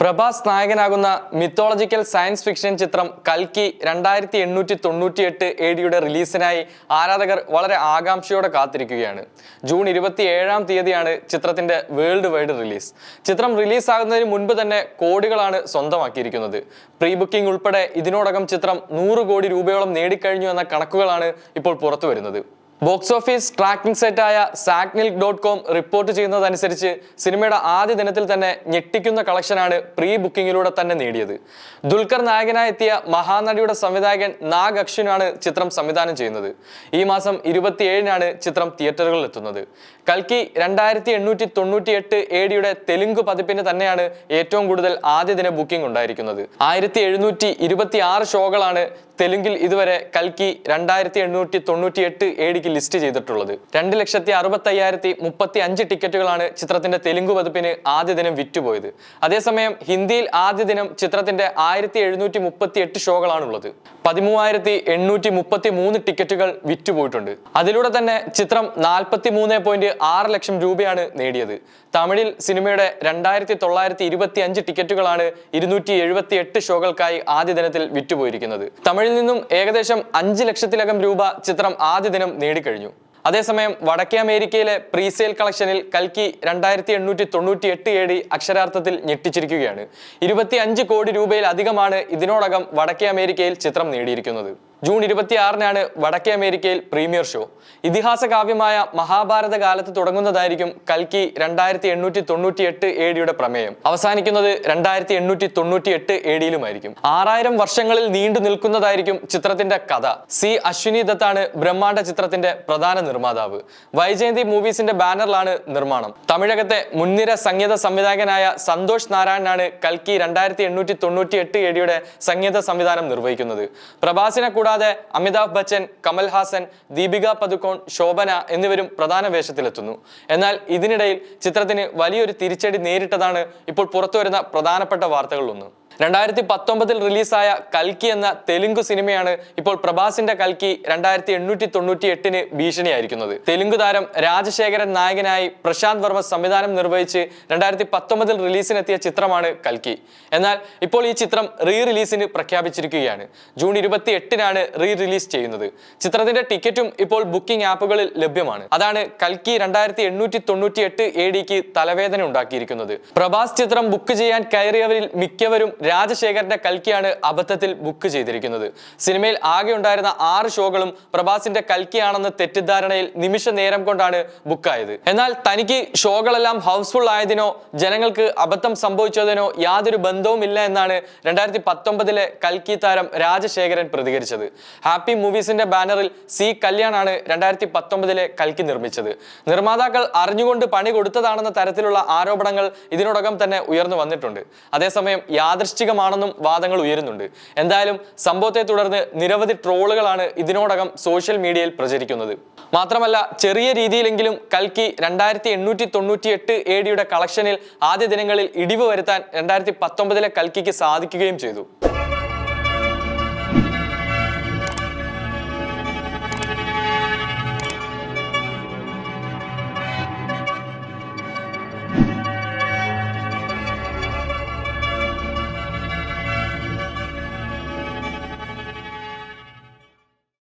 പ്രഭാസ് നായകനാകുന്ന mythological science fiction ചിത്രം കൽക്കി രണ്ടായിരത്തി എണ്ണൂറ്റി തൊണ്ണൂറ്റി എട്ട് എ ഡിയുടെ റിലീസിനായി ആരാധകർ വളരെ ആകാംക്ഷയോടെ കാത്തിരിക്കുകയാണ്. ജൂൺ ഇരുപത്തി ഏഴാം തീയതിയാണ് ചിത്രത്തിന്റെ വേൾഡ് വൈഡ് റിലീസ് ചിത്രം റിലീസാകുന്നതിന് മുൻപ് തന്നെ കോടികളാണ് സ്വന്തമാക്കിയിരിക്കുന്നത്. പ്രീ ബുക്കിംഗ് ഉൾപ്പെടെ ഇതിനോടകം ചിത്രം നൂറ് കോടി രൂപയോളം നേടിക്കഴിഞ്ഞു എന്ന കണക്കുകളാണ് ഇപ്പോൾ പുറത്തു വരുന്നത് ബോക്സ് ഓഫീസ് ട്രാക്കിംഗ് സെറ്റായ സാക്നിൽ ഡോട്ട് കോം റിപ്പോർട്ട് ചെയ്യുന്നതനുസരിച്ച് സിനിമയുടെ ആദ്യ ദിനത്തിൽ തന്നെ ഞെട്ടിക്കുന്ന കളക്ഷനാണ് പ്രീ ബുക്കിംഗിലൂടെ തന്നെ നേടിയത്. ദുൽഖർ നായകനായി എത്തിയ മഹാനടിയുടെ സംവിധായകൻ നാഗ് അക്ഷുനാണ് ചിത്രം സംവിധാനം ചെയ്യുന്നത്. ഈ മാസം ഇരുപത്തിയേഴിനാണ് ചിത്രം തിയേറ്ററുകളിൽ എത്തുന്നത്. കൽക്കി രണ്ടായിരത്തി എണ്ണൂറ്റി തൊണ്ണൂറ്റി എട്ട് എ ഡിയുടെ തെലുങ്ക് പതിപ്പിന് തന്നെയാണ് ഏറ്റവും കൂടുതൽ ആദ്യ ദിന ബുക്കിംഗ് ഉണ്ടായിരിക്കുന്നത്. ആയിരത്തി എഴുന്നൂറ്റി ഇരുപത്തി ആറ് ഷോകളാണ് തെലുങ്കിൽ ഇതുവരെ കൽക്കി രണ്ടായിരത്തി എണ്ണൂറ്റി തൊണ്ണൂറ്റി എട്ട് എ ഡിക്ക് ലിസ്റ്റ് ചെയ്തിട്ടുള്ളത്. രണ്ട് ലക്ഷത്തി അറുപത്തി അയ്യായിരത്തി മുപ്പത്തി അഞ്ച് ടിക്കറ്റുകളാണ് ചിത്രത്തിന്റെ തെലുങ്ക് പതിപ്പിന് ആദ്യ ദിനം വിറ്റുപോയത്. അതേസമയം ഹിന്ദിയിൽ ആദ്യ ദിനം ചിത്രത്തിന്റെ ആയിരത്തി എഴുന്നൂറ്റി മുപ്പത്തി എട്ട് ഷോകളാണുള്ളത്. പതിമൂവായിരത്തി എണ്ണൂറ്റി മുപ്പത്തി മൂന്ന് ടിക്കറ്റുകൾ വിറ്റുപോയിട്ടുണ്ട്. അതിലൂടെ തന്നെ ചിത്രം നാൽപ്പത്തി മൂന്ന് പോയിന്റ് ആറ് ലക്ഷം രൂപയാണ് നേടിയത്. തമിഴിൽ സിനിമയുടെ രണ്ടായിരത്തി തൊള്ളായിരത്തി ഇരുപത്തി അഞ്ച് ടിക്കറ്റുകളാണ് ഇരുന്നൂറ്റി എഴുപത്തി എട്ട് ഷോകൾക്കായി ആദ്യ ദിനത്തിൽ വിറ്റുപോയിരിക്കുന്നത്. നിന്നും ഏകദേശം അഞ്ച് ലക്ഷത്തിലകം രൂപ ചിത്രം ആദ്യ ദിനം നേടിക്കഴിഞ്ഞു. അതേസമയം വടക്കേ അമേരിക്കയിലെ പ്രീസെയിൽ കളക്ഷനിൽ കൽക്കി രണ്ടായിരത്തി എണ്ണൂറ്റി തൊണ്ണൂറ്റി എട്ട് ഏടി അക്ഷരാർത്ഥത്തിൽ ഞെട്ടിച്ചിരിക്കുകയാണ്. ഇരുപത്തി അഞ്ച് കോടി രൂപയിലധികമാണ് ഇതിനോടകം വടക്കേ അമേരിക്കയിൽ ചിത്രം നേടിയിരിക്കുന്നത്. ജൂൺ ഇരുപത്തിയാറിനാണ് വടക്കേ അമേരിക്കയിൽ പ്രീമിയർ ഷോ. ഇതിഹാസ കാവ്യമായ മഹാഭാരത കാലത്ത് തുടങ്ങുന്നതായിരിക്കും കൽക്കി രണ്ടായിരത്തി എണ്ണൂറ്റി തൊണ്ണൂറ്റി എട്ട് എ പ്രമേയം. അവസാനിക്കുന്നത് രണ്ടായിരത്തി എണ്ണൂറ്റി തൊണ്ണൂറ്റി എട്ട് എ ആറായിരം വർഷങ്ങളിൽ നീണ്ടു നിൽക്കുന്നതായിരിക്കും ചിത്രത്തിന്റെ കഥ. സി അശ്വിനി ദത്താണ് ബ്രഹ്മാണ്ഡ ചിത്രത്തിന്റെ പ്രധാന നിർമ്മാതാവ്. വൈജയന്തി മൂവീസിന്റെ ബാനറിലാണ് നിർമ്മാണം. തമിഴകത്തെ മുൻനിര സംഗീത സംവിധായകനായ സന്തോഷ് നാരായണനാണ് കൽക്കി രണ്ടായിരത്തി എണ്ണൂറ്റി തൊണ്ണൂറ്റി എട്ട് എ സംഗീത സംവിധാനം നിർവഹിക്കുന്നത്. പ്രഭാസിനെ കൂടാതെ അമിതാഭ് ബച്ചൻ കമൽഹാസൻ ദീപിക പദുക്കോൺ ശോഭന എന്നിവരും പ്രധാന വേഷത്തിലെത്തുന്നു. എന്നാൽ ഇതിനിടയിൽ ചിത്രത്തിന് വലിയൊരു തിരിച്ചടി നേരിട്ടതാണ് ഇപ്പോൾ പുറത്തുവരുന്ന പ്രധാനപ്പെട്ട വാർത്തകളിലൊന്ന്. രണ്ടായിരത്തി പത്തൊമ്പതിൽ റിലീസായ കൽക്കി എന്ന തെലുങ്ക് സിനിമയാണ് ഇപ്പോൾ പ്രഭാസിന്റെ കൽക്കി രണ്ടായിരത്തി എണ്ണൂറ്റി തൊണ്ണൂറ്റി എട്ടിന് ഭീഷണിയായിരിക്കുന്നത്. തെലുങ്ക് താരം രാജശേഖരൻ നായകനായി പ്രശാന്ത് വർമ്മ സംവിധാനം നിർവഹിച്ച് രണ്ടായിരത്തി പത്തൊമ്പതിൽ റിലീസിനെത്തിയ ചിത്രമാണ് കൽക്കി. എന്നാൽ ഇപ്പോൾ ഈ ചിത്രം റീ റിലീസിന് പ്രഖ്യാപിച്ചിരിക്കുകയാണ്. ജൂൺ ഇരുപത്തി എട്ടിനാണ് റീ റിലീസ് ചെയ്യുന്നത്. ചിത്രത്തിന്റെ ടിക്കറ്റും ഇപ്പോൾ ബുക്കിംഗ് ആപ്പുകളിൽ ലഭ്യമാണ്. അതാണ് കൽക്കി രണ്ടായിരത്തി എണ്ണൂറ്റി തൊണ്ണൂറ്റി എട്ട് എ ഡിക്ക് തലവേദന ഉണ്ടാക്കിയിരിക്കുന്നത്. പ്രഭാസ് ചിത്രം ബുക്ക് ചെയ്യാൻ കയറിയവരിൽ മിക്കവരും രാജശേഖരന്റെ കൽക്കിയാണ് അബദ്ധത്തിൽ ബുക്ക് ചെയ്തിരിക്കുന്നത്. സിനിമയിൽ ആകെ ഉണ്ടായിരുന്ന ആറ് ഷോകളും പ്രഭാസിന്റെ കൽക്കിയാണെന്ന തെറ്റിദ്ധാരണയിൽ നിമിഷ നേരം കൊണ്ടാണ് ബുക്കായത്. എന്നാൽ തനിക്ക് ഷോകളെല്ലാം ഹൗസ്ഫുൾ ആയതിനോ ജനങ്ങൾക്ക് അബദ്ധം സംഭവിച്ചതിനോ യാതൊരു ബന്ധവുമില്ല എന്നാണ് രണ്ടായിരത്തി പത്തൊമ്പതിലെ കൽക്കി താരം രാജശേഖരൻ പ്രതികരിച്ചത്. ഹാപ്പി മൂവീസിന്റെ ബാനറിൽ സി കല്യാണാണ് രണ്ടായിരത്തി പത്തൊമ്പതിലെ കൽക്കി നിർമ്മിച്ചത്. നിർമ്മാതാക്കൾ അറിഞ്ഞുകൊണ്ട് പണി കൊടുത്തതാണെന്ന തരത്തിലുള്ള ആരോപണങ്ങൾ ഇതിനോടകം തന്നെ ഉയർന്നു വന്നിട്ടുണ്ട്. അതേസമയം യാദൃശ്ചികമാണെന്നും വാദങ്ങൾ ഉയരുന്നുണ്ട്. എന്തായാലും സംഭവത്തെ തുടർന്ന് നിരവധി ട്രോളുകളാണ് ഇതിനോടകം സോഷ്യൽ മീഡിയയിൽ പ്രചരിക്കുന്നത്. മാത്രമല്ല ചെറിയ രീതിയിലെങ്കിലും കൽക്കി രണ്ടായിരത്തി എണ്ണൂറ്റി തൊണ്ണൂറ്റി എട്ട് എ ഡിയുടെ കളക്ഷനിൽ ആദ്യ ദിനങ്ങളിൽ ഇടിവ് വരുത്താൻ രണ്ടായിരത്തി പത്തൊമ്പതിലെ കൽക്കിക്ക് സാധിക്കുകയും ചെയ്തു.